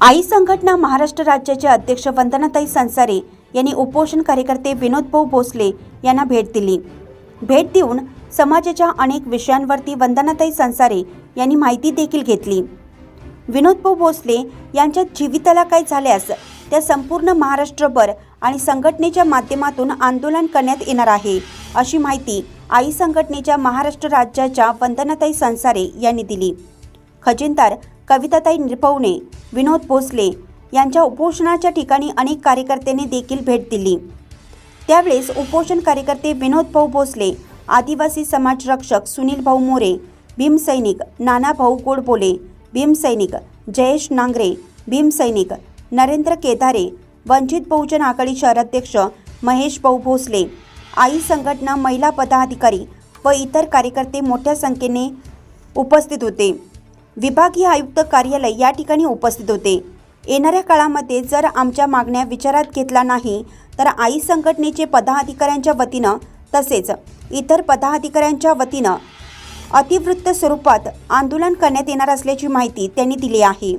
आई संघटना महाराष्ट्र राज्याचे अध्यक्ष वंदनाताई संसारे यांनी उपोषण कार्यकर्ते विनोद भाऊ भोसले यांना भेट दिली. भेट देऊन समाजाच्या अनेक विषयांवरती वंदनाताई संसारे यांनी माहिती देखील घेतली. विनोद भाऊ भोसले यांच्या जीविताला काय झाल्यास त्या संपूर्ण महाराष्ट्रभर आणि संघटनेच्या माध्यमातून आंदोलन करण्यात येणार आहे अशी माहिती आई संघटनेच्या महाराष्ट्र राज्याच्या वंदनाताई संसारे यांनी दिली. खजिनदार कविताताई निरपवणे विनोद भोसले यांच्या उपोषणाच्या ठिकाणी अनेक कार्यकर्त्यांनी देखील भेट दिली. त्यावेळेस उपोषण कार्यकर्ते विनोद भाऊ भोसले आदिवासी समाज रक्षक सुनील भाऊ मोरे भीमसैनिक नाना भाऊ गोडबोले भीमसैनिक जयेश नांगरे भीमसैनिक नरेंद्र केदारे वंचित बहुजन आघाडी शहराध्यक्ष महेश भाऊ भोसले आई संघटना महिला पदाधिकारी व इतर कार्यकर्ते मोठ्या संख्येने उपस्थित होते. विभागीय आयुक्त कार्यालय या ठिकाणी उपस्थित होते. येणाऱ्या काळामध्ये जर आमच्या मागण्या विचारात घेतला नाही तर आई संघटनेचे पदाधिकाऱ्यांच्या वतीनं तसेच इतर पदाधिकाऱ्यांच्या वतीनं अतिवृत्त स्वरूपात आंदोलन करण्यात येणार असल्याची माहिती त्यांनी दिली आहे.